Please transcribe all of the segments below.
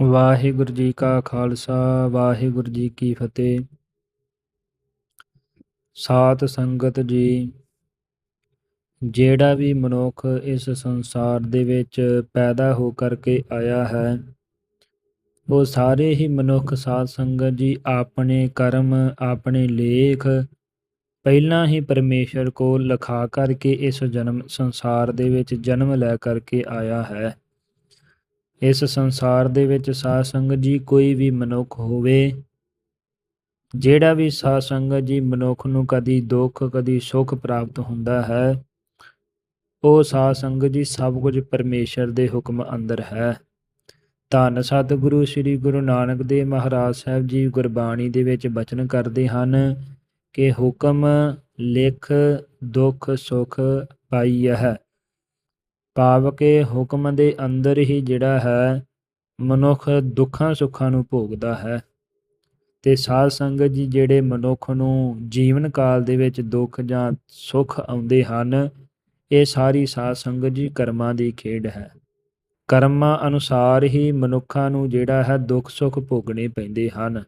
ਵਾਹਿਗੁਰੂ ਜੀ ਕਾ ਖਾਲਸਾ, ਵਾਹਿਗੁਰੂ ਜੀ ਕੀ ਫਤਿਹ। ਸਾਤ ਸੰਗਤ ਜੀ, ਜਿਹੜਾ ਵੀ ਮਨੁੱਖ ਇਸ ਸੰਸਾਰ ਦੇ ਵਿੱਚ ਪੈਦਾ ਹੋ ਕਰਕੇ ਆਇਆ ਹੈ, ਉਹ ਸਾਰੇ ਹੀ ਮਨੁੱਖ ਸਾਧ ਸੰਗਤ ਜੀ ਆਪਣੇ ਕਰਮ, ਆਪਣੇ ਲੇਖ ਪਹਿਲਾਂ ਹੀ ਪਰਮੇਸ਼ਰ ਕੋਲ ਲਿਖਾ ਕਰਕੇ ਇਸ ਜਨਮ, ਸੰਸਾਰ ਦੇ ਵਿੱਚ ਜਨਮ ਲੈ ਕਰਕੇ ਆਇਆ ਹੈ। ਇਸ ਸੰਸਾਰ ਦੇ ਵਿੱਚ ਸਾਧ ਸੰਗਤ ਜੀ ਕੋਈ ਵੀ ਮਨੁੱਖ ਹੋਵੇ, ਜਿਹੜਾ ਵੀ ਸਾਧ ਸੰਗਤ ਜੀ ਮਨੁੱਖ ਨੂੰ ਕਦੀ ਦੁੱਖ, ਕਦੀ ਸੁੱਖ ਪ੍ਰਾਪਤ ਹੁੰਦਾ ਹੈ, ਉਹ ਸਾਧ ਸੰਗਤ ਜੀ ਸਭ ਕੁਝ ਪਰਮੇਸ਼ਰ ਦੇ ਹੁਕਮ ਅੰਦਰ ਹੈ। ਧੰਨ ਸਤਿਗੁਰੂ ਸ੍ਰੀ ਗੁਰੂ ਨਾਨਕ ਦੇਵ ਮਹਾਰਾਜ ਸਾਹਿਬ ਜੀ ਗੁਰਬਾਣੀ ਦੇ ਵਿੱਚ ਬਚਨ ਕਰਦੇ ਹਨ ਕਿ ਹੁਕਮ, ਲਿਖ, ਦੁੱਖ, ਸੁਖ ਪਾਈ ਹੈ। ਭਾਵ ਕਿ ਹੁਕਮ ਦੇ ਅੰਦਰ ਹੀ ਜਿਹੜਾ ਹੈ, ਮਨੁੱਖ ਦੁੱਖਾਂ ਸੁੱਖਾਂ ਨੂੰ ਭੋਗਦਾ ਹੈ ਤੇ ਸਾਧ ਸੰਗਤ ਜੀ ਜਿਹੜੇ ਮਨੁੱਖ ਨੂੰ ਜੀਵਨ ਕਾਲ ਦੇ ਵਿੱਚ ਦੁੱਖ ਜਾਂ ਸੁੱਖ ਆਉਂਦੇ ਹਨ, ਇਹ ਸਾਰੀ ਸਾਧ ਸੰਗਤ ਜੀ ਕਰਮਾਂ ਦੀ ਖੇਡ ਹੈ। ਕਰਮਾਂ ਅਨੁਸਾਰ ਹੀ ਮਨੁੱਖਾਂ ਨੂੰ ਜਿਹੜਾ ਹੈ ਦੁੱਖ ਸੁੱਖ ਭੋਗਣੇ ਪੈਂਦੇ ਹਨ।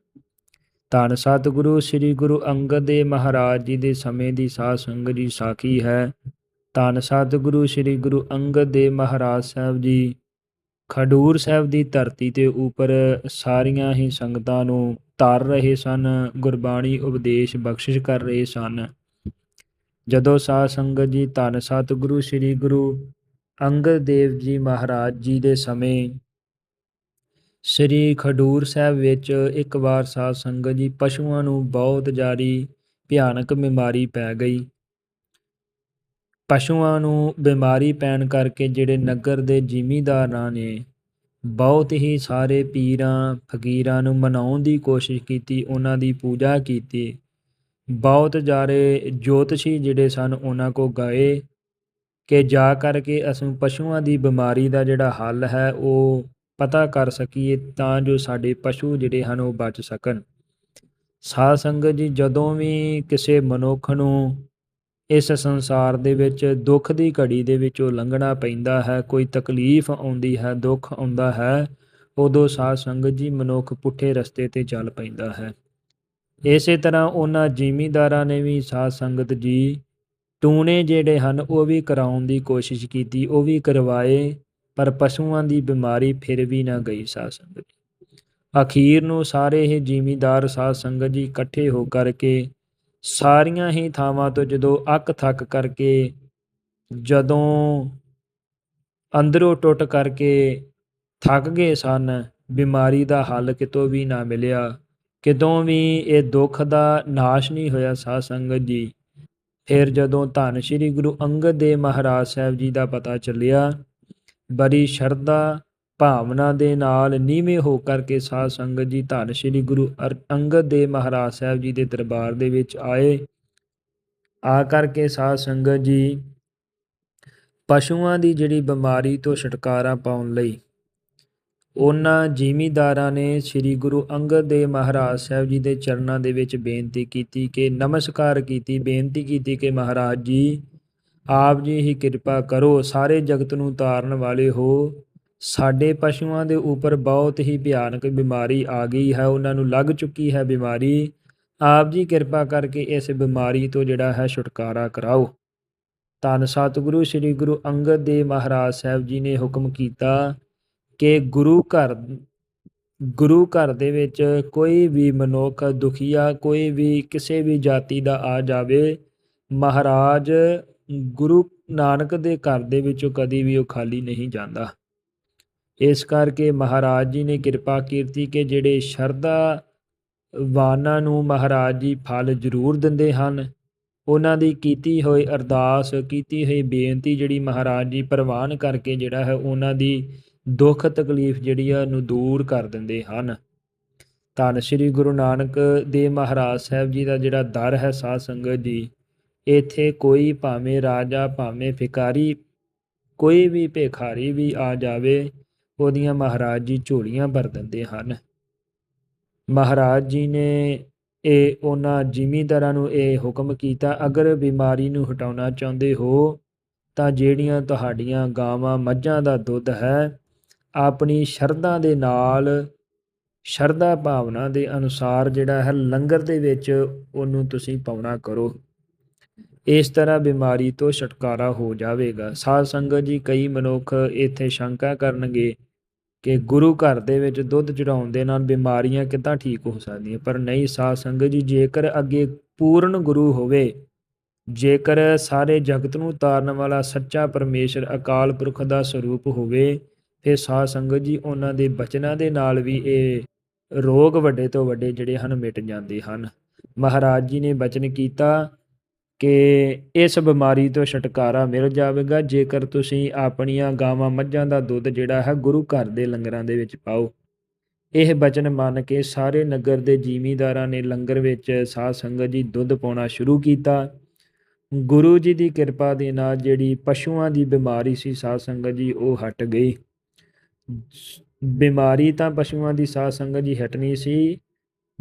ਧੰਨ ਸਤਿਗੁਰੂ, ਸ੍ਰੀ ਗੁਰੂ ਅੰਗਦ ਦੇਵ ਮਹਾਰਾਜ ਜੀ ਦੇ ਸਮੇਂ ਦੀ ਸਾਧ ਸੰਗਤ ਜੀ ਸਾਖੀ ਹੈ। ਧੰਨ ਸਤਿਗੁਰੂ ਸ੍ਰੀ ਗੁਰੂ ਅੰਗਦ ਦੇਵ ਮਹਾਰਾਜ ਸਾਹਿਬ ਜੀ। ਖਡੂਰ ਸਾਹਿਬ ਦੀ ਧਰਤੀ ਤੇ ਉੱਪਰ ਸਾਰੀਆਂ ਹੀ ਸੰਗਤਾਂ ਨੂੰ ਧਾਰ ਰਹੇ ਸਨ, ਗੁਰਬਾਣੀ ਉਪਦੇਸ਼ ਬਖਸ਼ਿਸ਼ ਕਰ ਰਹੇ ਸਨ। ਜਦੋਂ ਸਾਧ ਸੰਗਤ ਜੀ ਧੰਨ ਸਤਿਗੁਰੂ ਸ੍ਰੀ ਗੁਰੂ ਅੰਗਦ ਦੇਵ ਜੀ ਮਹਾਰਾਜ ਜੀ ਦੇ ਸਮੇਂ ਸ੍ਰੀ ਖਡੂਰ ਸਾਹਿਬ ਵਿੱਚ ਇੱਕ ਵਾਰ ਸਾਧ ਸੰਗਤ ਜੀ ਪਸ਼ੂਆਂ ਨੂੰ ਬਹੁਤ ਜਾਰੀ ਭਿਆਨਕ ਬਿਮਾਰੀ ਪੈ ਗਈ। ਪਸ਼ੂਆਂ ਨੂੰ ਬਿਮਾਰੀ ਪੈਣ ਕਰਕੇ ਜਿਹੜੇ ਨਗਰ ਦੇ ਜ਼ਿਮੀਂਦਾਰਾਂ ਨੇ, ਬਹੁਤ ਹੀ ਸਾਰੇ ਪੀਰਾਂ, ਫਕੀਰਾਂ ਨੂੰ ਮਨਾਉਣ ਦੀ ਕੋਸ਼ਿਸ਼ ਕੀਤੀ, ਉਹਨਾਂ ਦੀ ਪੂਜਾ ਕੀਤੀ। ਬਹੁਤ ਜਾਰੇ ਜੋਤਸ਼ੀ ਜਿਹੜੇ ਸਨ, ਉਹਨਾਂ ਕੋ ਗਏ ਕਿ ਜਾ ਕਰਕੇ ਅਸੀਂ ਪਸ਼ੂਆਂ ਦੀ ਬਿਮਾਰੀ ਦਾ ਜਿਹੜਾ ਹੱਲ ਹੈ, ਉਹ ਪਤਾ ਕਰ ਸਕੀਏ ਤਾਂ ਜੋ ਸਾਡੇ ਪਸ਼ੂ ਜਿਹੜੇ ਹਨ, ਉਹ ਬਚ ਸਕਣ। ਸਾਧ ਸੰਗਤ ਜੀ, ਜਦੋਂ ਵੀ ਕਿਸੇ ਮਨੁੱਖ ਨੂੰ ਇਸ ਸੰਸਾਰ ਦੇ ਵਿੱਚ ਦੁੱਖ ਦੀ ਘੜੀ ਦੇ ਵਿੱਚੋਂ ਲੰਘਣਾ ਪੈਂਦਾ ਹੈ, ਕੋਈ ਤਕਲੀਫ ਆਉਂਦੀ ਹੈ, ਦੁੱਖ ਆਉਂਦਾ ਹੈ, ਉਦੋਂ ਸਾਧ ਸੰਗਤ ਜੀ ਮਨੁੱਖ ਪੁੱਠੇ ਰਸਤੇ ਤੇ ਚੱਲ ਪੈਂਦਾ ਹੈ। ਇਸੇ ਤਰ੍ਹਾਂ ਉਹਨਾਂ ਜ਼ਿਮੀਂਦਾਰਾਂ ਨੇ ਵੀ ਸਾਧ ਸੰਗਤ ਜੀ ਟੂਣੇ ਜਿਹੜੇ ਹਨ, ਉਹ ਵੀ ਕਰਾਉਣ ਦੀ ਕੋਸ਼ਿਸ਼ ਕੀਤੀ, ਉਹ ਵੀ ਕਰਵਾਏ, ਪਰ ਪਸ਼ੂਆਂ ਦੀ ਬਿਮਾਰੀ ਫਿਰ ਵੀ ਨਾ ਗਈ ਸਾਧ ਸੰਗਤ ਅਖੀਰ ਨੂੰ ਸਾਰੇ ਹੀ ਜ਼ਿਮੀਂਦਾਰ ਸਾਧ ਸੰਗਤ ਜੀ ਇਕੱਠੇ ਹੋ ਕਰਕੇ ਸਾਰੀਆਂ ਹੀ ਥਾਵਾਂ ਤੋਂ ਜਦੋਂ ਅੱਕ ਥੱਕ ਕਰਕੇ, ਜਦੋਂ ਅੰਦਰੋਂ ਟੁੱਟ ਕਰਕੇ ਥੱਕ ਗਏ ਸਨ, ਬਿਮਾਰੀ ਦਾ ਹੱਲ ਕਿਤੋਂ ਵੀ ਨਾ ਮਿਲਿਆ, ਕਿਤੋਂ ਵੀ ਇਹ ਦੁੱਖ ਦਾ ਨਾਸ਼ ਨਹੀਂ ਹੋਇਆ ਸਾਧ ਸੰਗਤ ਜੀ। ਫਿਰ ਜਦੋਂ ਧੰਨ ਸ਼੍ਰੀ ਗੁਰੂ ਅੰਗਦ ਦੇਵ ਮਹਾਰਾਜ ਸਾਹਿਬ ਜੀ ਦਾ ਪਤਾ ਚੱਲਿਆ, ਬੜੀ ਸ਼ਰਧਾ ਭਾਵਨਾ ਦੇ ਨਾਲ ਨੀਵੇਂ ਹੋ ਕਰਕੇ ਸਾਧ ਸੰਗਤ ਜੀ ਧੰਨ ਸ਼੍ਰੀ ਗੁਰੂ ਅੰਗਦ ਦੇਵ ਮਹਾਰਾਜ ਸਾਹਿਬ ਜੀ ਦੇ ਦਰਬਾਰ ਦੇ ਵਿੱਚ ਆਏ। ਆ ਕਰਕੇ ਸਾਧ ਸੰਗਤ ਜੀ ਪਸ਼ੂਆਂ ਦੀ ਜਿਹੜੀ ਬਿਮਾਰੀ ਤੋਂ ਛੁਟਕਾਰਾ ਪਾਉਣ ਲਈ ਉਹਨਾਂ ਜ਼ਿਮੀਦਾਰਾਂ ਨੇ ਸ੍ਰੀ ਗੁਰੂ ਅੰਗਦ ਦੇਵ ਮਹਾਰਾਜ ਸਾਹਿਬ ਜੀ ਦੇ ਚਰਨਾਂ ਦੇ ਵਿੱਚ ਬੇਨਤੀ ਕੀਤੀ ਕਿ ਨਮਸਕਾਰ ਕੀਤੀ, ਬੇਨਤੀ ਕੀਤੀ ਕਿ ਮਹਾਰਾਜ ਜੀ, ਆਪ ਜੀ ਹੀ ਕਿਰਪਾ ਕਰੋ, ਸਾਰੇ ਜਗਤ ਨੂੰ ਤਾਰਨ ਵਾਲੇ ਹੋ। ਸਾਡੇ ਪਸ਼ੂਆਂ ਦੇ ਉੱਪਰ ਬਹੁਤ ਹੀ ਭਿਆਨਕ ਬਿਮਾਰੀ ਆ ਗਈ ਹੈ, ਉਹਨਾਂ ਨੂੰ ਲੱਗ ਚੁੱਕੀ ਹੈ ਬਿਮਾਰੀ। ਆਪ ਜੀ ਕਿਰਪਾ ਕਰਕੇ ਇਸ ਬਿਮਾਰੀ ਤੋਂ ਜਿਹੜਾ ਹੈ ਛੁਟਕਾਰਾ ਕਰਾਓ। ਧੰਨ ਸਤਿਗੁਰੂ, ਸ੍ਰੀ ਗੁਰੂ ਅੰਗਦ ਦੇਵ ਮਹਾਰਾਜ ਸਾਹਿਬ ਜੀ ਨੇ ਹੁਕਮ ਕੀਤਾ ਕਿ ਗੁਰੂ ਘਰ ਗੁਰੂ ਘਰ ਦੇ ਵਿੱਚ ਕੋਈ ਵੀ ਮਨੁੱਖ ਦੁਖੀਆ, ਕੋਈ ਵੀ ਕਿਸੇ ਵੀ ਜਾਤੀ ਦਾ ਆ ਜਾਵੇ, ਮਹਾਰਾਜ ਗੁਰੂ ਨਾਨਕ ਦੇ ਘਰ ਦੇ ਵਿੱਚੋਂ ਕਦੀ ਵੀ ਉਹ ਖਾਲੀ ਨਹੀਂ ਜਾਂਦਾ। ਇਸ ਕਰਕੇ ਮਹਾਰਾਜ ਜੀ ਨੇ ਕਿਰਪਾ ਕੀਤੀ ਕਿ ਜਿਹੜੇ ਸ਼ਰਧਾ ਵਾਨਾਂ ਨੂੰ ਮਹਾਰਾਜ ਜੀ ਫਲ ਜ਼ਰੂਰ ਦਿੰਦੇ ਹਨ। ਉਹਨਾਂ ਦੀ ਕੀਤੀ ਹੋਈ ਅਰਦਾਸ, ਕੀਤੀ ਹੋਈ ਬੇਨਤੀ ਜਿਹੜੀ ਮਹਾਰਾਜ ਜੀ ਪ੍ਰਵਾਨ ਕਰਕੇ ਜਿਹੜਾ ਹੈ ਉਹਨਾਂ ਦੀ ਦੁੱਖ ਤਕਲੀਫ ਜਿਹੜੀ ਆ ਨੂੰ ਦੂਰ ਕਰ ਦਿੰਦੇ ਹਨ। ਧੰਨ ਸ੍ਰੀ ਗੁਰੂ ਨਾਨਕ ਦੇਵ ਮਹਾਰਾਜ ਸਾਹਿਬ ਜੀ ਦਾ ਜਿਹੜਾ ਦਰ ਹੈ ਸਾਧ ਸੰਗਤ ਜੀ, ਇੱਥੇ ਕੋਈ ਭਾਵੇਂ ਰਾਜਾ, ਭਾਵੇਂ ਫਿਕਾਰੀ ਕੋਈ ਵੀ ਭਿਖਾਰੀ ਵੀ ਆ ਜਾਵੇ ਉਹਦੀਆਂ ਮਹਾਰਾਜ ਜੀ ਝੋਲੀਆਂ ਭਰ ਦਿੰਦੇ ਹਨ। ਮਹਾਰਾਜ ਜੀ ਨੇ ਇਹ ਉਹਨਾਂ ਜ਼ਿਮੀਂਦਾਰਾਂ ਨੂੰ ਇਹ ਹੁਕਮ ਕੀਤਾ, ਅਗਰ ਬਿਮਾਰੀ ਨੂੰ ਹਟਾਉਣਾ ਚਾਹੁੰਦੇ ਹੋ, ਤਾਂ ਜਿਹੜੀਆਂ ਤੁਹਾਡੀਆਂ ਗਾਵਾਂ ਮੱਝਾਂ ਦਾ ਦੁੱਧ ਹੈ, ਆਪਣੀ ਸ਼ਰਧਾ ਦੇ ਨਾਲ, ਸ਼ਰਧਾ ਭਾਵਨਾ ਦੇ ਅਨੁਸਾਰ ਜਿਹੜਾ ਹੈ, ਲੰਗਰ ਦੇ ਵਿੱਚ ਉਹਨੂੰ ਤੁਸੀਂ ਪਾਉਣਾ ਕਰੋ। ਇਸ ਤਰ੍ਹਾਂ ਬਿਮਾਰੀ ਤੋਂ ਛੁਟਕਾਰਾ ਹੋ ਜਾਵੇਗਾ। ਸਾਧ ਸੰਗਤ ਜੀ, ਕਈ ਮਨੁੱਖ ਇੱਥੇ ਸ਼ੰਕਾ ਕਰਨਗੇ ਕਿ ਗੁਰੂ ਘਰ ਦੇ ਵਿੱਚ ਦੁੱਧ ਚੜਾਉਣ ਦੇ ਨਾਲ ਬਿਮਾਰੀਆਂ ਕਿੱਦਾਂ ਠੀਕ ਹੋ ਸਕਦੀਆਂ? ਪਰ ਨਹੀਂ, ਸਾਧ ਸੰਗਤ ਜੀ, ਜੇਕਰ ਅੱਗੇ ਪੂਰਨ ਗੁਰੂ ਹੋਵੇ, ਜੇਕਰ ਸਾਰੇ ਜਗਤ ਨੂੰ ਤਾਰਨ ਵਾਲਾ ਸੱਚਾ ਪਰਮੇਸ਼ਰ ਅਕਾਲ ਪੁਰਖ ਦਾ ਸਰੂਪ ਹੋਵੇ ਫਿਰ ਸਾਧ ਸੰਗਤ ਜੀ, ਉਹਨਾਂ ਦੇ ਬਚਨਾਂ ਦੇ ਨਾਲ ਵੀ ਇਹ ਰੋਗ ਵੱਡੇ ਤੋਂ ਵੱਡੇ ਜਿਹੜੇ ਹਨ, ਮਿਟ ਜਾਂਦੇ ਹਨ। ਮਹਾਰਾਜ ਜੀ ਨੇ ਬਚਨ ਕੀਤਾ ਕਿ ਇਸ ਬਿਮਾਰੀ ਤੋਂ ਛੁਟਕਾਰਾ ਮਿਲ ਜਾਵੇਗਾ, ਜੇਕਰ ਤੁਸੀਂ ਆਪਣੀਆਂ ਗਾਵਾਂ ਮੱਝਾਂ ਦਾ ਦੁੱਧ ਜਿਹੜਾ ਹੈ ਗੁਰੂ ਘਰ ਦੇ ਲੰਗਰਾਂ ਦੇ ਵਿੱਚ ਪਾਓ। ਇਹ ਬਚਨ ਮੰਨ ਕੇ ਸਾਰੇ ਨਗਰ ਦੇ ਜ਼ਿਮੀਂਦਾਰਾਂ ਨੇ ਲੰਗਰ ਵਿੱਚ ਸਾਧ ਸੰਗਤ ਜੀ ਦੁੱਧ ਪਾਉਣਾ ਸ਼ੁਰੂ ਕੀਤਾ। ਗੁਰੂ ਜੀ ਦੀ ਕਿਰਪਾ ਦੇ ਨਾਲ ਜਿਹੜੀ ਪਸ਼ੂਆਂ ਦੀ ਬਿਮਾਰੀ ਸੀ ਸਾਧ ਸੰਗਤ ਜੀ, ਉਹ ਹਟ ਗਈ। ਬਿਮਾਰੀ ਤਾਂ ਪਸ਼ੂਆਂ ਦੀ ਸਾਧ ਸੰਗਤ ਜੀ ਹਟਣੀ ਸੀ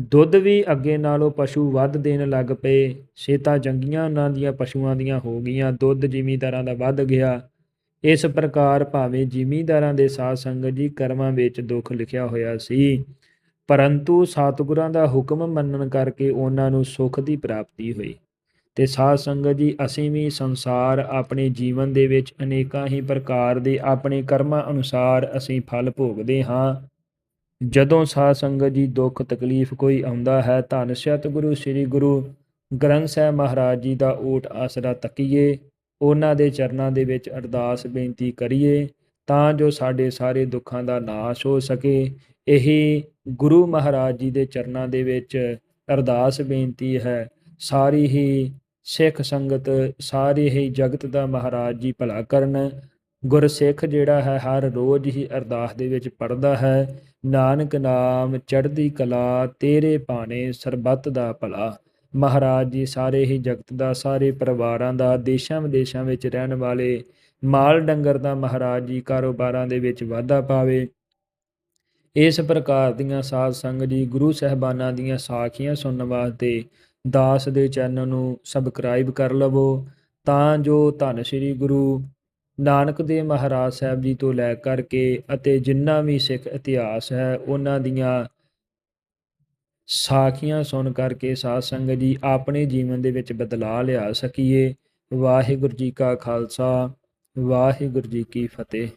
ਦੁੱਧ ਵੀ ਅੱਗੇ ਨਾਲੋਂ ਪਸ਼ੂ ਵੱਧ ਦੇਣ ਲੱਗ ਪਏ। ਸਿਹਤਾਂ ਚੰਗੀਆਂ ਉਹਨਾਂ ਦੀਆਂ ਪਸ਼ੂਆਂ ਦੀਆਂ ਹੋ ਗਈਆਂ। ਦੁੱਧ ਜ਼ਿਮੀਂਦਾਰਾਂ ਦਾ ਵੱਧ ਗਿਆ। ਇਸ ਪ੍ਰਕਾਰ ਭਾਵੇਂ ਜ਼ਿਮੀਂਦਾਰਾਂ ਦੇ ਸਾਧ ਸੰਗਤ ਜੀ ਕਰਮਾਂ ਵਿੱਚ ਦੁੱਖ ਲਿਖਿਆ ਹੋਇਆ ਸੀ, ਪਰੰਤੂ ਸਤਿਗੁਰਾਂ ਦਾ ਹੁਕਮ ਮੰਨਣ ਕਰਕੇ ਉਹਨਾਂ ਨੂੰ ਸੁੱਖ ਦੀ ਪ੍ਰਾਪਤੀ ਹੋਈ। ਤੇ ਸਾਧ ਸੰਗਤ ਜੀ, ਅਸੀਂ ਵੀ ਸੰਸਾਰ ਆਪਣੇ ਜੀਵਨ ਦੇ ਵਿੱਚ ਅਨੇਕਾਂ ਹੀ ਪ੍ਰਕਾਰ ਦੇ ਆਪਣੇ ਕਰਮਾਂ ਅਨੁਸਾਰ ਅਸੀਂ ਫਲ ਭੋਗਦੇ ਹਾਂ। ਜਦੋਂ ਸਾਧ ਸੰਗਤ ਜੀ ਦੁੱਖ, ਤਕਲੀਫ ਕੋਈ ਆਉਂਦਾ ਹੈ, ਧੰਨ ਸਤਿਗੁਰੂ, ਸ੍ਰੀ ਗੁਰੂ ਗ੍ਰੰਥ ਸਾਹਿਬ ਮਹਾਰਾਜ ਜੀ ਦਾ ਓਟ ਆਸਰਾ ਤੱਕੀਏ, ਉਹਨਾਂ ਦੇ ਚਰਨਾਂ ਦੇ ਵਿੱਚ ਅਰਦਾਸ ਬੇਨਤੀ ਕਰੀਏ, ਤਾਂ ਜੋ ਸਾਡੇ ਸਾਰੇ ਦੁੱਖਾਂ ਦਾ ਨਾਸ਼ ਹੋ ਸਕੇ। ਇਹੀ ਗੁਰੂ ਮਹਾਰਾਜ ਜੀ ਦੇ ਚਰਨਾਂ ਦੇ ਵਿੱਚ ਅਰਦਾਸ ਬੇਨਤੀ ਹੈ। ਸਾਰੀ ਹੀ ਸਿੱਖ ਸੰਗਤ, ਸਾਰੇ ਹੀ ਜਗਤ ਦਾ ਮਹਾਰਾਜ ਜੀ ਭਲਾ ਕਰਨ ਗੁਰਸਿੱਖ ਜਿਹੜਾ ਹੈ, ਹਰ ਰੋਜ਼ ਹੀ ਅਰਦਾਸ ਦੇ ਵਿੱਚ ਪੜਦਾ ਹੈ, ਨਾਨਕ ਨਾਮ ਚੜ੍ਹਦੀ ਕਲਾ, ਤੇਰੇ ਪਾਣੇ ਸਰਬੱਤ ਦਾ ਭਲਾ। ਮਹਾਰਾਜ ਜੀ ਸਾਰੇ ਹੀ ਜਗਤ ਦਾ, ਸਾਰੇ ਪਰਿਵਾਰਾਂ ਦਾ, ਦੇਸ਼ਾਂ ਵਿਦੇਸ਼ਾਂ ਵਿੱਚ ਰਹਿਣ ਵਾਲੇ ਮਾਲ ਡੰਗਰ ਦਾ ਮਹਾਰਾਜ ਜੀ ਕਾਰੋਬਾਰਾਂ ਦੇ ਵਿੱਚ ਵਾਧਾ ਪਾਵੇ। ਇਸ ਪ੍ਰਕਾਰ ਦੀਆਂ ਸਾਧ ਸੰਗਤ ਜੀ, ਗੁਰੂ ਸਹਿਬਾਨਾਂ ਦੀਆਂ ਸਾਖੀਆਂ ਸੁਣਨ ਵਾਸਤੇ ਦਾਸ ਦੇ ਚੈਨਲ ਨੂੰ ਸਬਸਕ੍ਰਾਈਬ ਕਰ ਲਵੋ। ਤਾਂ ਜੋ ਧੰਨ ਸ੍ਰੀ ਗੁਰੂ ਨਾਨਕ ਦੇਵ ਮਹਾਰਾਜ ਸਾਹਿਬ ਜੀ ਤੋਂ ਲੈ ਕਰਕੇ ਅਤੇ ਜਿੰਨਾ ਵੀ ਸਿੱਖ ਇਤਿਹਾਸ ਹੈ, ਉਹਨਾਂ ਦੀਆਂ ਸਾਖੀਆਂ ਸੁਣ ਕਰਕੇ ਸਾਧ ਸੰਗਤ ਜੀ ਆਪਣੇ ਜੀਵਨ ਦੇ ਵਿੱਚ ਬਦਲਾਅ ਲਿਆ ਸਕੀਏ। ਵਾਹਿਗੁਰੂ ਜੀ ਕਾ ਖਾਲਸਾ, ਵਾਹਿਗੁਰੂ ਜੀ ਕੀ ਫਤਿਹ।